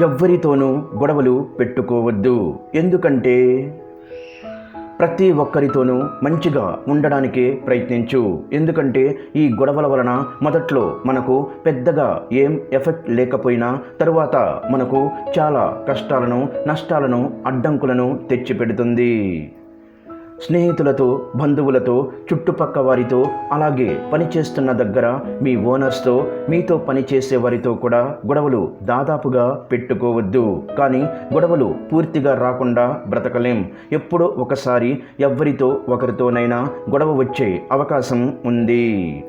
ఎవ్వరితోనూ గొడవలు పెట్టుకోవద్దు. ఎందుకంటే ప్రతి ఒక్కరితోనూ మంచిగా ఉండడానికే ప్రయత్నించు. ఎందుకంటే ఈ గొడవల వలన మొదట్లో మనకు పెద్దగా ఏం ఎఫెక్ట్ లేకపోయినా తరువాత మనకు చాలా కష్టాలను నష్టాలను అడ్డంకులను తెచ్చిపెడుతుంది. స్నేహితులతో బంధువులతో చుట్టుపక్క వారితో అలాగే పనిచేస్తున్న దగ్గర మీ ఓనర్స్తో మీతో పనిచేసే వారితో కూడా గొడవలు దాదాపుగా పెట్టుకోవద్దు. కానీ గొడవలు పూర్తిగా రాకుండా బ్రతకలేం. ఎప్పుడో ఒకసారి ఎవ్వరితో ఒకరితోనైనా గొడవ వచ్చే అవకాశం ఉంది.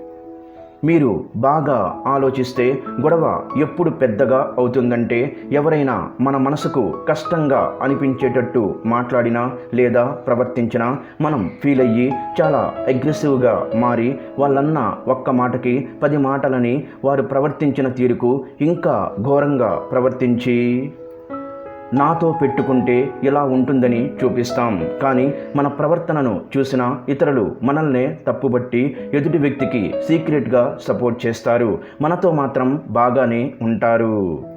మీరు బాగా ఆలోచిస్తే గొడవ ఎప్పుడు పెద్దగా అవుతుందంటే ఎవరైనా మన మనసుకు కష్టంగా అనిపించేటట్టు మాట్లాడినా లేదా ప్రవర్తించినా మనం ఫీల్ అయ్యి చాలా అగ్రెసివ్గా మారి వాళ్ళన్న ఒక్క మాటకి పది మాటలని వారు ప్రవర్తించిన తీరుకు ఇంకా ఘోరంగా ప్రవర్తించి నాతో పెట్టుకుంటే ఇలా ఉంటుందని చూపిస్తాం. కానీ మన ప్రవర్తనను చూసిన ఇతరులు మనల్నే తప్పుబట్టి ఎదుటి వ్యక్తికి సీక్రెట్గా సపోర్ట్ చేస్తారు. మనతో మాత్రం బాగానే ఉంటారు.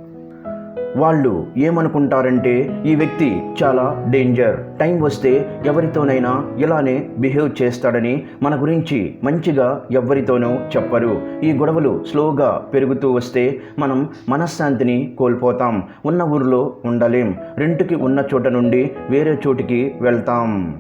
వాళ్ళు ఏమనుకుంటారంటే ఈ వ్యక్తి చాలా డేంజర్. టైం వస్తే ఎవరితోనైనా ఇలానే బిహేవ్ చేస్తాడని మన గురించి మంచిగా ఎవరితోనూ చెప్పరు. ఈ గొడవలు స్లోగా పెరుగుతూ వస్తే మనం మనశ్శాంతిని కోల్పోతాం. ఉన్న ఊరిలో ఉండలేం. రెంట్కి ఉన్న చోట నుండి వేరే చోటికి వెళ్తాం.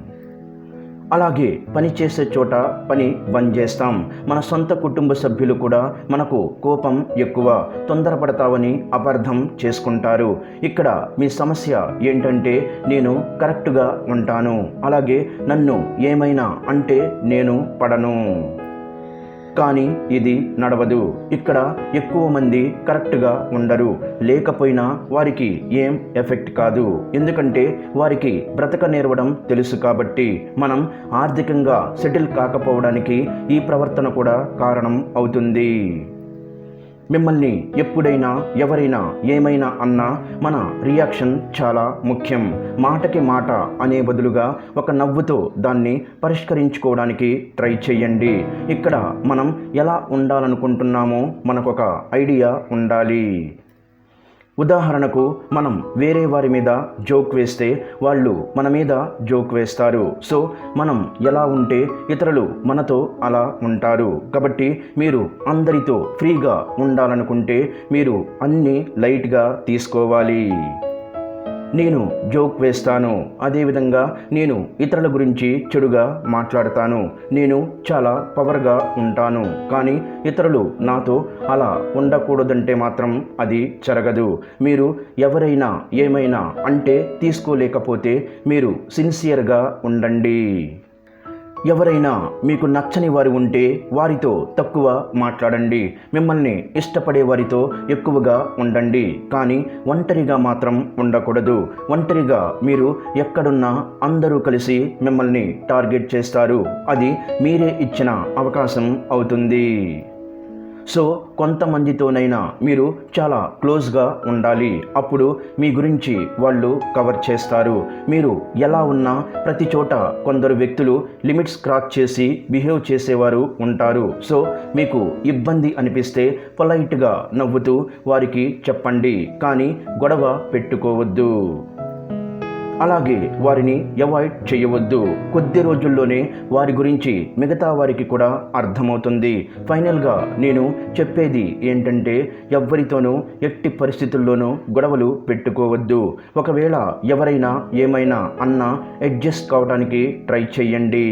అలాగే పని చేసే చోట పని బంద్ చేస్తాం. మన సొంత కుటుంబ సభ్యులు కూడా మనకు కోపం ఎక్కువ తొందరపడతావని అపార్థం చేసుకుంటారు. ఇక్కడ మీ సమస్య ఏంటంటే నేను కరెక్ట్గా ఉంటాను. అలాగే నన్ను ఏమైనా అంటే నేను పడను. కానీ ఇది నడవదు. ఇక్కడ ఎక్కువ మంది కరెక్ట్గా ఉండరు. లేకపోయినా వారికి ఏం ఎఫెక్ట్ కాదు. ఎందుకంటే వారికి బ్రతక నేర్వడం తెలుసు కాబట్టి మనం ఆర్థికంగా సెటిల్ కాకపోవడానికి ఈ ప్రవర్తన కూడా కారణం అవుతుంది. మిమ్మల్ని ఎప్పుడైనా ఎవరైనా ఏమైనా అన్నా మన రియాక్షన్ చాలా ముఖ్యం. మాటకి మాట అనే బదులుగా ఒక నవ్వుతో దాన్ని పరిష్కరించుకోవడానికి ట్రై చేయండి ఇక్కడ మనం ఎలా ఉండాలనుకుంటున్నామో మనకొక ఐడియా ఉండాలి. ఉదాహరణకు మనం వేరే వారి మీద జోక్ వేస్తే వాళ్ళు మన మీద జోక్ వేస్తారు. సో మనం ఎలా ఉంటే ఇతరులు మనతో అలా ఉంటారు. కాబట్టి మీరు అందరితో ఫ్రీగా ఉండాలనుకుంటే మీరు అన్నీ లైట్గా తీసుకోవాలి. నేను జోక్ వేస్తాను. అదేవిధంగా నేను ఇతరుల గురించి చెడుగా మాట్లాడతాను. నేను చాలా పవర్గా ఉంటాను. కానీ ఇతరులు నాతో అలా ఉండకూడదంటే మాత్రం అది జరగదు. మీరు ఎవరైనా ఏమైనా అంటే తీసుకోలేకపోతే మీరు సిన్సియర్గా ఉండండి. ఎవరైనా మీకు నచ్చని వారు ఉంటే వారితో తక్కువ మాట్లాడండి. మిమ్మల్ని ఇష్టపడే వారితో ఎక్కువగా ఉండండి. కానీ ఒంటరిగా మాత్రం ఉండకూడదు. ఒంటరిగా మీరు ఎక్కడున్నా అందరూ కలిసి మిమ్మల్ని టార్గెట్ చేస్తారు. అది మీరే ఇచ్చిన అవకాశం అవుతుంది. సో కొంతమందితోనైనా మీరు చాలా క్లోజ్గా ఉండాలి. అప్పుడు మీ గురించి వాళ్ళు కవర్ చేస్తారు. మీరు ఎలా ఉన్నా ప్రతి చోట కొందరు వ్యక్తులు లిమిట్స్ క్రాక్ చేసి బిహేవ్ చేసేవారు ఉంటారు. సో మీకు ఇబ్బంది అనిపిస్తే పొలైట్గా నవ్వుతూ వారికి చెప్పండి. కానీ గొడవ పెట్టుకోవద్దు. అలాగే వారిని అవాయిడ్ చేయవద్దు. కొద్ది రోజుల్లోనే వారి గురించి మిగతా వారికి కూడా అర్థమవుతుంది. ఫైనల్గా నేను చెప్పేది ఏంటంటే ఎవ్వరితోనూ ఎట్టి పరిస్థితుల్లోనూ గొడవలు పెట్టుకోవద్దు. ఒకవేళ ఎవరైనా ఏమైనా అన్నా అడ్జస్ట్ కావడానికి ట్రై చేయండి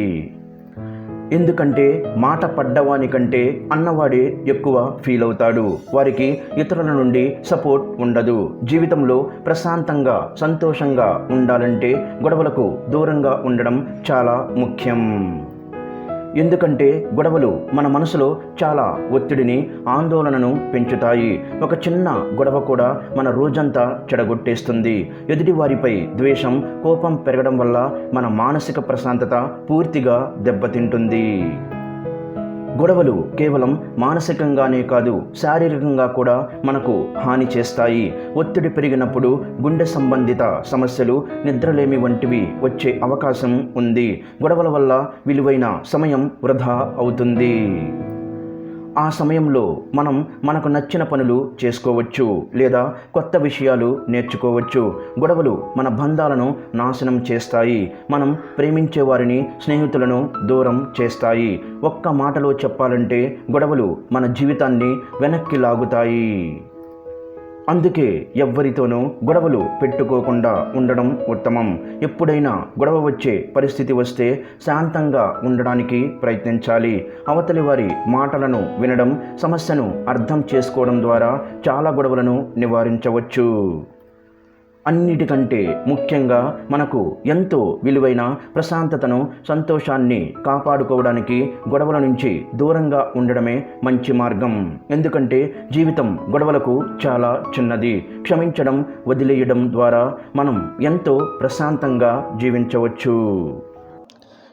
ఎందుకంటే మాట పడ్డవానికంటే అన్నవాడే ఎక్కువ ఫీల్ అవుతాడు. వారికి ఇతరుల నుండి సపోర్ట్ ఉండదు. జీవితంలో ప్రశాంతంగా సంతోషంగా ఉండాలంటే గొడవలకు దూరంగా ఉండడం చాలా ముఖ్యం. ఎందుకంటే గొడవలు మన మనసులో చాలా ఒత్తిడిని ఆందోళనను పెంచుతాయి. ఒక చిన్న గొడవ కూడా మన రోజంతా చెడగొట్టేస్తుంది. ఎదుటి వారిపై ద్వేషం కోపం పెరగడం వల్ల మన మానసిక ప్రశాంతత పూర్తిగా దెబ్బతింటుంది. గొడవలు కేవలం మానసికంగానే కాదు శారీరకంగా కూడా మనకు హాని చేస్తాయి. ఒత్తిడి పెరిగినప్పుడు గుండె సంబంధిత సమస్యలు నిద్రలేమి వంటివి వచ్చే అవకాశం ఉంది. గొడవల వల్ల విలువైన సమయం వృధా అవుతుంది. ఆ సమయంలో మనం మనకు నచ్చిన పనులు చేసుకోవచ్చు లేదా కొత్త విషయాలు నేర్చుకోవచ్చు. గొడవలు మన బంధాలను నాశనం చేస్తాయి. మనం ప్రేమించే వారిని స్నేహితులను దూరం చేస్తాయి. ఒక్క మాటలో చెప్పాలంటే గొడవలు మన జీవితాన్ని వెనక్కి లాగుతాయి. అందుకే ఎవ్వరితోనూ గొడవలు పెట్టుకోకుండా ఉండడం ఉత్తమం. ఎప్పుడైనా గొడవ వచ్చే పరిస్థితి వస్తే శాంతంగా ఉండడానికి ప్రయత్నించాలి. అవతలి వారి మాటలను వినడం సమస్యను అర్థం చేసుకోవడం ద్వారా చాలా గొడవలను నివారించవచ్చు. అన్నిటికంటే ముఖ్యంగా మనకు ఎంతో విలువైన ప్రశాంతతను సంతోషాన్ని కాపాడుకోవడానికి గొడవల నుంచి దూరంగా ఉండడమే మంచి మార్గం. ఎందుకంటే జీవితం గొడవలకు చాలా చిన్నది. క్షమించడం వదిలేయడం ద్వారా మనం ఎంతో ప్రశాంతంగా జీవించవచ్చు.